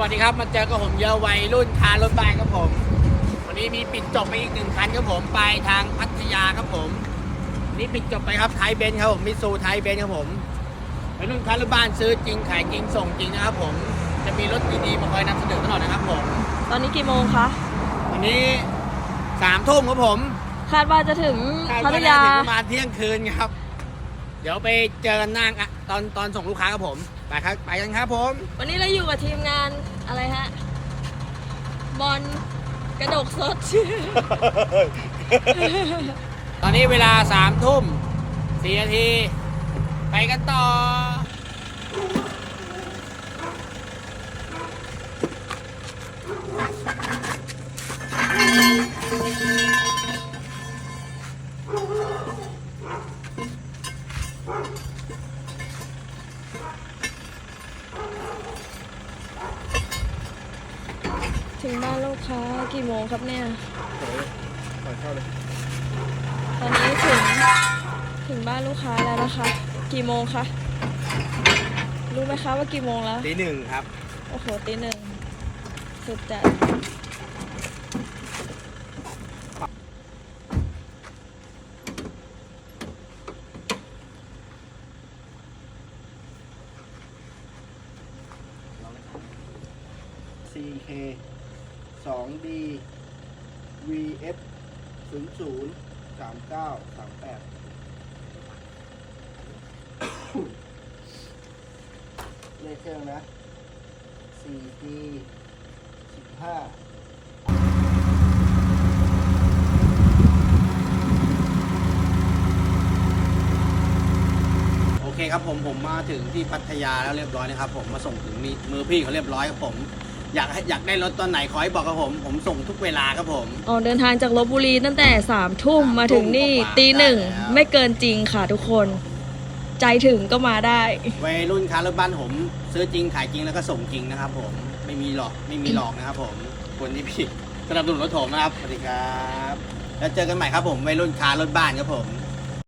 วัสดีครับ มาเจอกับผมเยอะวัยรุ่นคารถบ้านครับผม วันนี้มีปิดจบไปอีกหนึ่งคันครับผมไปทางพัทยาครับผมวันนี่ปิดจบไปครับไทยเบนซ์ครับผมมิซูไทยเบนซ์ครับผมวัยรุ่นคารถบ้านซื้อจริงขายจริงส่งจริงนะครับผม จะมีรถดีๆมาคอยนำเสนอตลอดนะครับผม ตอนนี้กี่โมงคะวันนี้สามทุ่มครับผม คาดว่าจะถึงคาดพัว่าทจะยาถึงประมาณเที่ยงคืนครับ เดี๋ยวไปเจอกันหน้าอะตอนตอนส่งลูกค้าครับผม ไปครับไปกันครับผม วันนี้เราอยู่กับทีมงานอะไรฮะ บอลกระดกสด ตอนนี้เวลาสามทุ่มสี่นาที ไปกันต่อ ถึงบ้านลูกค้ากี่โมงครับเนี่ยขอเข้าเลย ตอนนี้ถึงถึงบ้านลูกค้าแล้วนะคะ กี่โมงคะ รู้ไหมคะว่ากี่โมงแล้ว ตีหนึ่งครับ โอ้โหตีหนึ่งสุดจัด 2D VF 00 39 38 เลขเครื่องนะ 4G 15โอเคครับผมผมมาถึงที่พัทยาแล้วเรียบร้อยนะครับ ผมมาส่งถึงมือพี่เขาเรียบร้อยครับผม อยากให้อยากได้รถตอนไหนขอให้บอกกับผม ผมส่งทุกเวลาครับผม ออกเดินทางจากลบบุรีตั้งแต่สามทุ่มสามทุ่มมาถึงนี่กว่าๆตีหนึ่งได้แล้ว ไม่เกินจริงค่ะทุกคน ใจถึงก็มาได้ วัยรุ่นค้ารถบ้านผม ซื้อจริงขายจริงแล้วก็ส่งจริงนะครับผมไม่มีหลอกไม่มีหลอกนะครับผมคนที่พี่สนับสนุนรถผมนะครับสวัสดีครับ แล้วเจอกันใหม่ครับผมวัยรุ่นค้ารถบ้านครับผม